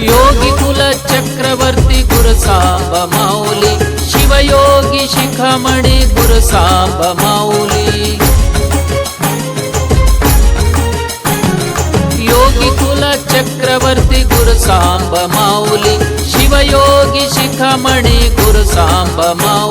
योगी कुल Chakraborty गुरुसांब माऊली. Shivyogi शिखामणी गुरुसांब माऊली. योगी कुल Chakraborty गुरुसांब माऊली. Shivyogi शिखामणी गुरुसांब माऊली.